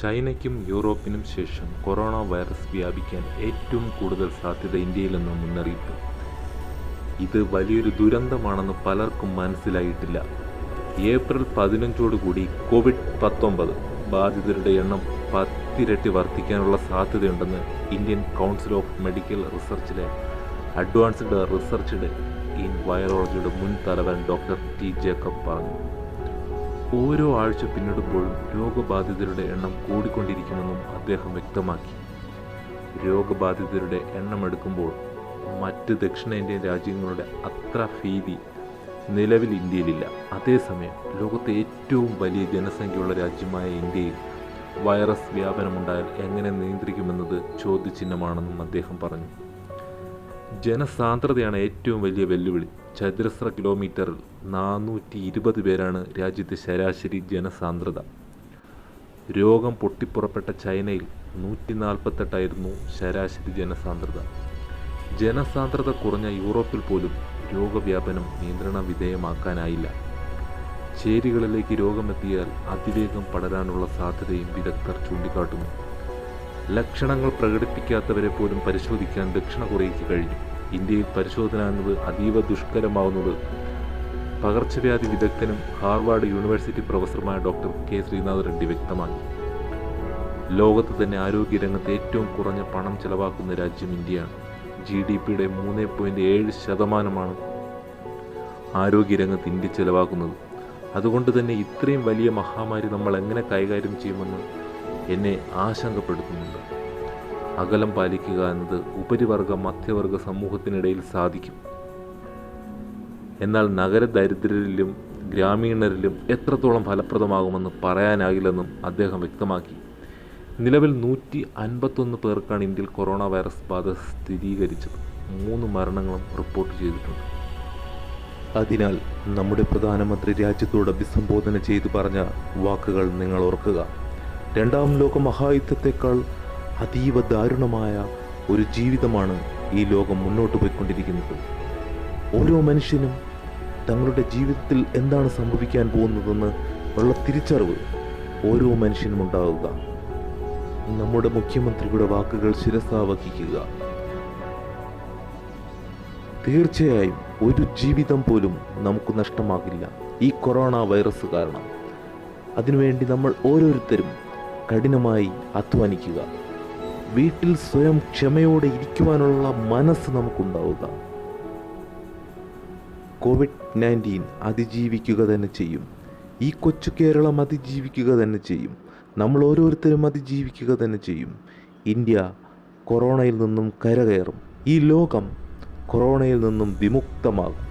ചൈനയ്ക്കും യൂറോപ്പിനും ശേഷം corona virus വ്യാപിക്കാൻ ഏറ്റവും കൂടുതൽ സാധ്യത ഇന്ത്യയിലെന്ന മുന്നറിയിപ്പ്. ഇത് വലിയൊരു ദുരന്തമാണെന്ന് പലർക്കും മനസ്സിലായിട്ടില്ല. ഏപ്രിൽ പതിനഞ്ചോടുകൂടി കോവിഡ് പത്തൊമ്പത് ബാധിതരുടെ എണ്ണം പത്തിരട്ടി വർദ്ധിക്കാനുള്ള സാധ്യതയുണ്ടെന്ന് ഇന്ത്യൻ കൗൺസിൽ ഓഫ് മെഡിക്കൽ റിസർച്ചിലെ അഡ്വാൻസ്ഡ് റിസർച്ച് ഇൻ വൈറോളജിയുടെ മുൻ തലവൻ ഡോക്ടർ ടി ജേക്കബ് പറഞ്ഞു. ഓരോ ആഴ്ച പിന്നിടുമ്പോഴും രോഗബാധിതരുടെ എണ്ണം കൂടിക്കൊണ്ടിരിക്കുമെന്നും അദ്ദേഹം വ്യക്തമാക്കി. രോഗബാധിതരുടെ എണ്ണം എടുക്കുമ്പോൾ മറ്റ് ദക്ഷിണേന്ത്യൻ രാജ്യങ്ങളുടെ അത്ര ഭീതി നിലവിൽ ഇന്ത്യയിലില്ല. അതേസമയം ലോകത്തെ ഏറ്റവും വലിയ ജനസംഖ്യയുള്ള രാജ്യമായ ഇന്ത്യയിൽ വൈറസ് വ്യാപനമുണ്ടായാൽ എങ്ങനെ നിയന്ത്രിക്കുമെന്നത് ചോദ്യചിഹ്നമാണെന്നും അദ്ദേഹം പറഞ്ഞു. ജനസാന്ദ്രതയാണ് ഏറ്റവും വലിയ വെല്ലുവിളി. ചതുരശ്ര കിലോമീറ്ററിൽ നാനൂറ്റി ഇരുപത് പേരാണ് രാജ്യത്തെ ശരാശരി ജനസാന്ദ്രത. രോഗം പൊട്ടിപ്പുറപ്പെട്ട ചൈനയിൽ നൂറ്റി നാൽപ്പത്തെട്ടായിരുന്നു ശരാശരി ജനസാന്ദ്രത. ജനസാന്ദ്രത കുറഞ്ഞ യൂറോപ്പിൽ പോലും രോഗവ്യാപനം നിയന്ത്രണ വിധേയമാക്കാനായില്ല ചേരികളിലേക്ക് രോഗമെത്തിയാൽ അതിവേഗം പടരാനുള്ള സാധ്യതയും വിദഗ്ധർ ചൂണ്ടിക്കാട്ടുന്നു. ലക്ഷണങ്ങൾ പ്രകടിപ്പിക്കാത്തവരെ പോലും പരിശോധിക്കാൻ ദക്ഷിണ കൊറിയയ്ക്ക് കഴിഞ്ഞു. ഇന്ത്യയിൽ പരിശോധന എന്നത് അതീവ ദുഷ്കരമാവുന്നത്. പകർച്ചവ്യാധി വിദഗ്ധനും ഹാർവാർഡ് യൂണിവേഴ്സിറ്റി പ്രൊഫസറുമായ ഡോക്ടർ കെ. ശ്രീനാഥ് റെഡ്ഡി വ്യക്തമാക്കി. ലോകത്ത് തന്നെ ആരോഗ്യരംഗത്ത് ഏറ്റവും കുറഞ്ഞ പണം ചെലവാക്കുന്ന രാജ്യം ഇന്ത്യയാണ്. ജി ഡി പിയുടെ മൂന്ന് പോയിന്റ് ഏഴ് ശതമാനമാണ് ആരോഗ്യരംഗത്ത് ഇന്ത്യ ചെലവാക്കുന്നത്. അതുകൊണ്ട് തന്നെ ഇത്രയും വലിയ മഹാമാരി നമ്മൾ എങ്ങനെ കൈകാര്യം ചെയ്യുമെന്ന് എന്നെ ആശങ്കപ്പെടുത്തുന്നുണ്ട്. അകലം പാലിക്കുക എന്നത് ഉപരിവർഗ മധ്യവർഗ സമൂഹത്തിനിടയിൽ സാധിക്കും. എന്നാൽ നഗര ദരിദ്രരിലും ഗ്രാമീണരിലും എത്രത്തോളം ഫലപ്രദമാകുമെന്ന് പറയാനാകില്ലെന്നും അദ്ദേഹം വ്യക്തമാക്കി. നിലവിൽ നൂറ്റി അൻപത്തൊന്ന് പേർക്കാണ് ഇന്ത്യയിൽ കൊറോണ വൈറസ് ബാധ സ്ഥിരീകരിച്ചത്. മൂന്ന് മരണങ്ങളും റിപ്പോർട്ട് ചെയ്തിട്ടുണ്ട്. അതിനാൽ നമ്മുടെ പ്രധാനമന്ത്രി രാജ്യത്തോട് അഭിസംബോധന ചെയ്തു പറഞ്ഞ വാക്കുകൾ നിങ്ങൾ ഓർക്കുക. രണ്ടാം ലോക മഹായുദ്ധത്തെക്കാൾ അതീവ ദാരുണമായ ഒരു ജീവിതമാണ് ഈ ലോകം മുന്നോട്ട് പോയിക്കൊണ്ടിരിക്കുന്നത്. ഓരോ മനുഷ്യനും തങ്ങളുടെ ജീവിതത്തിൽ എന്താണ് സംഭവിക്കാൻ പോകുന്നതെന്ന് ഉള്ള തിരിച്ചറിവ് ഓരോ മനുഷ്യനും ഉണ്ടാവുക. നമ്മുടെ മുഖ്യമന്ത്രിയുടെ വാക്കുകൾ ശിരസാവഹിക്കുക. തീർച്ചയായും ഒരു ജീവിതം പോലും നമുക്ക് നഷ്ടമാകില്ല. ഈ കൊറോണ വൈറസ് കാരണം. അതിനുവേണ്ടി നമ്മൾ ഓരോരുത്തരും കഠിനമായി അധ്വാനിക്കുക. വീട്ടിൽ സ്വയം ക്ഷമയോടെ ഇരിക്കുവാനുള്ള മനസ്സ് നമുക്കുണ്ടാവുക. കോവിഡ് നയന്റീൻ അതിജീവിക്കുക തന്നെ ചെയ്യും. ഈ കൊച്ചു കേരളം അതിജീവിക്കുക തന്നെ ചെയ്യും. നമ്മൾ ഓരോരുത്തരും അതിജീവിക്കുക തന്നെ ചെയ്യും. ഇന്ത്യ കൊറോണയിൽ നിന്നും കരകയറും. ഈ ലോകം കൊറോണയിൽ നിന്നും വിമുക്തമാകും.